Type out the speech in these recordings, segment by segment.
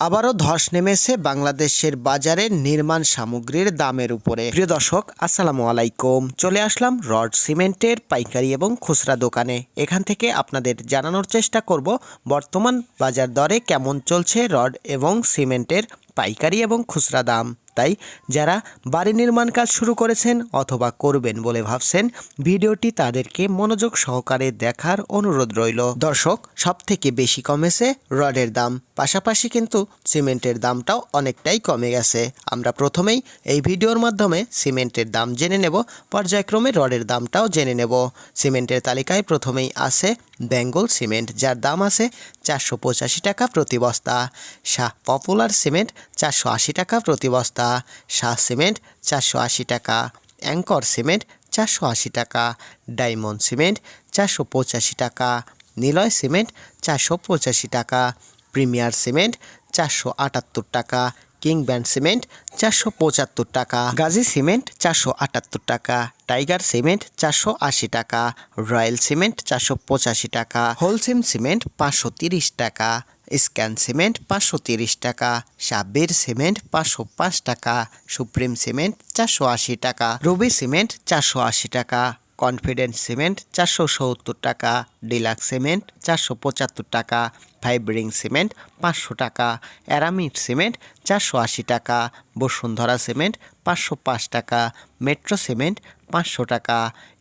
আবারও ধস নেমেছে বাংলাদেশের বাজারে নির্মাণ সামগ্রীর দামের উপরে। প্রিয় দর্শক, আসসালামু আলাইকুম। চলে আসলাম রড সিমেন্টের পাইকারি এবং খুচরা দোকানে। এখান থেকে আপনাদের জানানোর চেষ্টা করব, বর্তমান বাজার দরে কেমন চলছে রড এবং সিমেন্টের পাইকারি এবং খুচরা দাম। তাই যারা বাড়ি নির্মাণ কাজ শুরু করেছেন অথবা করবেন বলে ভাবছেন, ভিডিওটি তাদেরকে মনোযোগ সহকারে দেখার অনুরোধ রইল। দর্শক সব থেকে বেশি কমেছে রডের দাম। পাশাপাশি কিন্তু সিমেন্টের দামটাও অনেকটাই কমে গেছে। আমরা প্রথমেই এই ভিডিওর মাধ্যমে সিমেন্টের দাম জেনে নেব, পর্যায়ক্রমে রডের দামটাও জেনে নেব। সিমেন্টের তালিকায় প্রথমেই আছে বেঙ্গল সিমেন্ট, যার দাম আছে চারশো পঁচাশি টাকা প্রতি বস্তা। শাহ পপুলার সিমেন্ট, চারশো আশি টাকা প্রতি বস্তা। শাহ সিমেন্ট চারশো আশি টাকা, অ্যাঙ্কর সিমেন্ট চারশো আশি টাকা, ডায়মন্ড সিমেন্ট চারশো পঁচাশি টাকা, নিলয় সিমেন্ট চারশো পঁচাশি টাকা, প্রিমিয়ার সিমেন্ট চারশো আটাত্তর টাকা কিং ব্যান্ড সিমেন্ট চারশো পঁচাত্তর টাকা, গাজী সিমেন্ট চারশো আটাত্তর টাকা, টাইগার সিমেন্ট চারশো আশি টাকা, রয়্যাল সিমেন্ট চারশো পঁচাশি টাকা, হোলসেম সিমেন্ট পাঁচশো তিরিশ টাকা স্ক্যান সিমেন্ট পাঁচশো তিরিশ টাকা, সাব্বির সিমেন্ট পাঁচশো পাঁচ টাকা, সুপ্রিম সিমেন্ট চারশো আশি টাকা, রবি সিমেন্ট চারশো আশি টাকা, কনফিডেন্স সিমেন্ট চারশো সত্তর টাকা, ডিলাক্স সিমেন্ট চারশো পঁচাত্তর টাকা, ফাইব্রিং সিমেন্ট পাঁচশো টাকা, অ্যারামিড সিমেন্ট চারশো আশি টাকা, বসুন্ধরা সিমেন্ট পাঁচশো পাঁচ টাকা, মেট্রো সিমেন্ট পাঁচশো টাকা,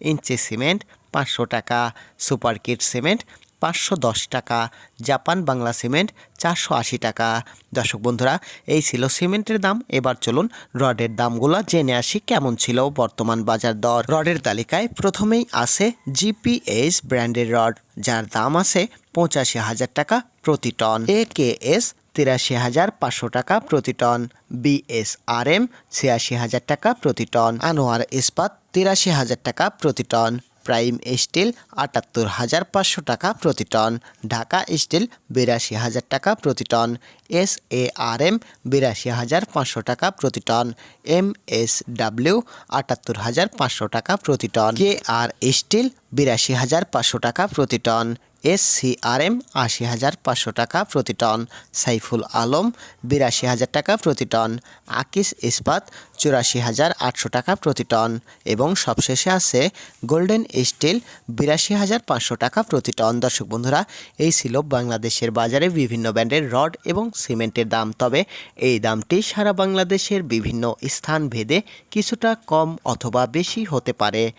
ইঞ্চি সিমেন্ট পাঁচশো টাকা, সুপার কিট সিমেন্ট পাঁচশো দশ টাকা, জাপান বাংলা সিমেন্ট চারশো আশি টাকা। দর্শক বন্ধুরা, এই ছিল সিমেন্টের দাম। এবার চলুন রডের দামগুলো জেনে আসি কেমন ছিল বর্তমান বাজার দর। রডের তালিকায় প্রথমেই আছে জিপিএস ব্র্যান্ডের রড, যার দাম আছে পঁচাশি হাজার টাকা প্রতি টন। এ কে এস তিরাশি হাজার পাঁচশো টাকা প্রতি টন। বিএসআরএম ছিয়াশি হাজার টাকা প্রতি টন। আনোয়ার ইস্পাত তিরাশি হাজার টাকা প্রতি টন। প্রাইম স্টিল আটাত্তর হাজার পাঁচশো টাকা প্রতি টন, ঢাকা স্টিল বিরাশি হাজার টাকা প্রতি ton S A R M বিরাশি হাজার পাঁচশো টাকা প্রতি টন এম এস ডাব্লিউ আটাত্তর হাজার পাঁচশো টাকা প্রতি টন। কে আর স্টিল বিরাশি হাজার পাঁচশো টাকা প্রতি ton. S C R M আশি হাজার পাঁচশো টাকা প্রতি টন। সাইফুল আলম বিরাশি হাজার টাকা প্রতি টন। আকিস ইস্পাত চুরাশি হাজার আটশো টাকা প্রতি টন। এবং সবশেষে আছে গোল্ডেন স্টিল বিরাশি হাজার পাঁচশো টাকা প্রতি টন। দর্শক বন্ধুরা, এই ছিল বাংলাদেশের বাজারে বিভিন্ন ব্র্যান্ডের রড এবং সিমেন্টের দাম। তবে এই দামটি সারা বাংলাদেশের বিভিন্ন স্থান ভেদে কিছুটা কম অথবা বেশি হতে পারে।